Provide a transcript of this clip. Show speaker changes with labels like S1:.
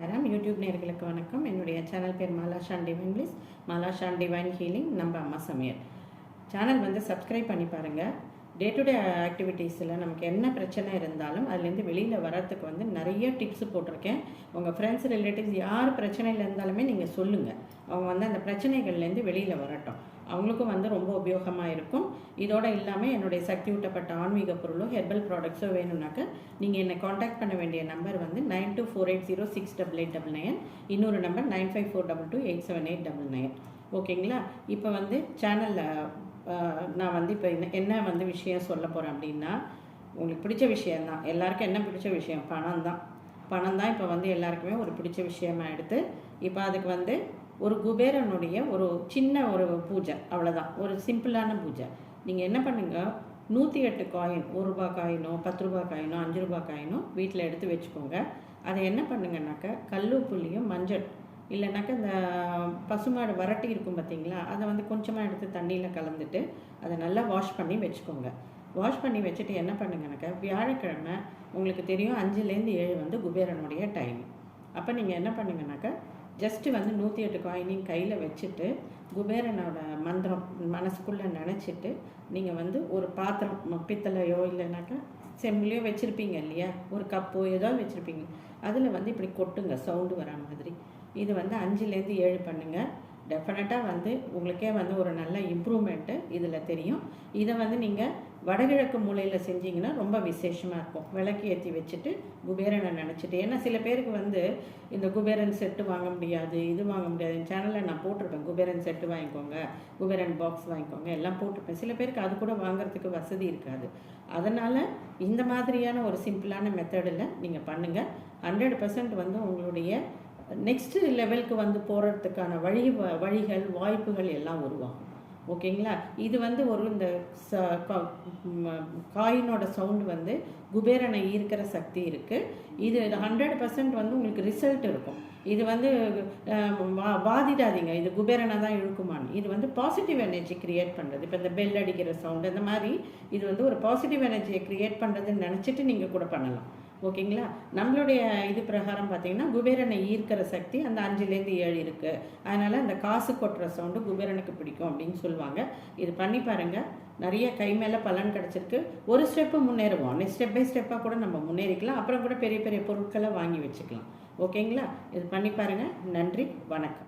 S1: வணக்கம் யூடியூப் நேர்களுக்கு வணக்கம். என்னுடைய சேனல் பேர் மாலாஷான் டிவைன் பிளீஸ் மாலாஷான் டிவைன் ஹீலிங் நம்ம அம்மா சமையல். சேனல் வந்து சப்ஸ்கிரைப் பண்ணி பாருங்கள் டே டு டே ஆக்டிவிட்டீஸில் நமக்கு என்ன பிரச்சனை இருந்தாலும் அதுலேருந்து வெளியில் வர்றதுக்கு வந்து நிறைய டிப்ஸ் போட்டிருக்கேன். உங்கள் ஃப்ரெண்ட்ஸ் ரிலேட்டிவ்ஸ் யார் பிரச்சனையில் இருந்தாலுமே நீங்கள் சொல்லுங்கள் அவங்க வந்து அந்த பிரச்சனைகள்லேருந்து வெளியில் வரட்டும். அவங்களுக்கும் வந்து ரொம்ப உபயோகமாக இருக்கும். இதோட இல்லாமல் என்னுடைய சக்தி ஊட்டப்பட்ட ஆன்மீக பொருளோ ஹெர்பல் ப்ராடக்ட்ஸோ வேணும்னாக்க நீங்கள் என்னை காண்டாக்ட் பண்ண வேண்டிய நம்பர் வந்து nine two four eight zero six double eight double nine இன்னொரு number nine five four double two eight seven eight double nine ஓகேங்களா இப்போ வந்து சேனலில் நான் வந்து இப்போ என்ன என்ன வந்து விஷயம் சொல்ல போகிறேன் அப்படின்னா உங்களுக்கு பிடிச்ச விஷயந்தான் எல்லாருக்கும் என்ன பிடிச்ச விஷயம்? பணம் தான் பணம் தான் இப்போ வந்து எல்லாருக்குமே ஒரு பிடிச்ச விஷயமா எடுத்து இப்போ அதுக்கு வந்து ஒரு குபேரனுடைய ஒரு சின்ன ஒரு பூஜை அவ்வளோதான் ஒரு சிம்பிளான பூஜை. நீங்கள் என்ன பண்ணுங்க நூற்றி எட்டு காயின் ஒரு ரூபா காயினோ பத்து ரூபா காயினோ அஞ்சு ரூபா காயினோ வீட்டில் எடுத்து வச்சுக்கோங்க. அதை என்ன பண்ணுங்கனாக்கா கல்லு புள்ளியும் மஞ்சள் இல்லைனாக்கா இந்த பசுமாடு வரட்டி இருக்கும் பார்த்தீங்களா அதை வந்து கொஞ்சமாக எடுத்து தண்ணியில் கலந்துட்டு அதை நல்லா வாஷ் பண்ணி வச்சுக்கோங்க. வாஷ் பண்ணி வச்சுட்டு என்ன பண்ணுங்கனாக்கா வியாழக்கிழமை உங்களுக்கு தெரியும் அஞ்சுலேருந்து ஏழு வந்து குபேரனுடைய டைம் அப்போ நீங்கள் என்ன பண்ணுங்கனாக்கா ஜஸ்ட்டு வந்து நூற்றி எட்டு காயினையும் கையில் வச்சுட்டு குபேரனோட மந்திரம் மனசுக்குள்ளே நினச்சிட்டு நீங்கள் வந்து ஒரு பாத்திரம் ம- பித்தளையோ இல்லைனாக்கா செம்பிலையோ வச்சுருப்பீங்க இல்லையா? ஒரு கப்போ ஏதோ வச்சுருப்பீங்க. அதில் வந்து இப்படி கொட்டுங்க சவுண்டு வர மாதிரி. இது வந்து அஞ்சுலேருந்து ஏழு பண்ணுங்கள் டெஃபினட்டாக வந்து உங்களுக்கே வந்து ஒரு நல்ல இம்ப்ரூவ்மெண்ட்டு இதில் தெரியும். இதை வந்து நீங்கள் வடகிழக்கு மூலையில் செஞ்சீங்கன்னா ரொம்ப விசேஷமாக இருக்கும். விளக்கு ஏற்றி வச்சுட்டு குபேரனை நினச்சிட்டு. ஏன்னா சில பேருக்கு வந்து இந்த குபேரன் செட்டு வாங்க முடியாது இது வாங்க முடியாது. என் சேனலில் நான் போட்டிருப்பேன். குபேரன் செட்டு வாங்கிக்கோங்க குபேரன் பாக்ஸ் வாங்கிக்கோங்க எல்லாம் போட்டிருப்பேன். சில பேருக்கு அது கூட வாங்குறதுக்கு வசதி இருக்காது. அதனால் இந்த மாதிரியான ஒரு சிம்பிளான மெத்தடில் நீங்கள் பண்ணுங்கள் ஹண்ட்ரட் பர்சன்ட் வந்து உங்களுடைய நெக்ஸ்ட் லெவலுக்கு வந்து போகிறதுக்கான வழி வ- வழிகள் வாய்ப்புகள் எல்லாம் உருவாகும். ஓகேங்களா? இது வந்து ஒரு இந்த ச காயினோட சவுண்டு வந்து குபேரனை ஈர்க்கிற சக்தி இருக்குது இது ஹண்ட்ரட் பர்சன்ட் வந்து உங்களுக்கு ரிசல்ட் இருக்கும். இது வந்து வா- வாதிடாதீங்க. இது குபேரனை தான் இழுக்குமான்னு. இது வந்து பாசிட்டிவ் எனர்ஜி கிரியேட் பண்ணுறது இப்போ இந்த பெல் அடிக்கிற சவுண்டு அந்த மாதிரி இது வந்து ஒரு பாசிட்டிவ் எனர்ஜியை கிரியேட் பண்ணுறதுன்னு நினச்சிட்டு நீங்கள் கூட பண்ணலாம். ஓகேங்களா? நம்மளுடைய இது பிரகாரம் பார்த்தீங்கன்னா குபேரனை ஈர்க்கிற சக்தி அந்த அஞ்சுலேருந்து ஏழு இருக்குது அதனால் அந்த காசு கொட்டுற சவுண்டு குபேரனுக்கு பிடிக்கும் அப்படின்னு சொல்லுவாங்க. இது பண்ணி பாருங்கள் நிறைய கை மேலே பலன் கிடச்சிருக்கு. ஒரு ஸ்டெப்பு முன்னேறுவோம். நெக்ஸ்ட் ஸ்டெப் பை ஸ்டெப்பாக கூட நம்ம முன்னேறிக்கலாம். அப்புறம் கூட பெரிய பெரிய பொருட்களை வாங்கி வச்சுக்கலாம். ஓகேங்களா? இது பண்ணி பாருங்கள் நன்றி. வணக்கம்.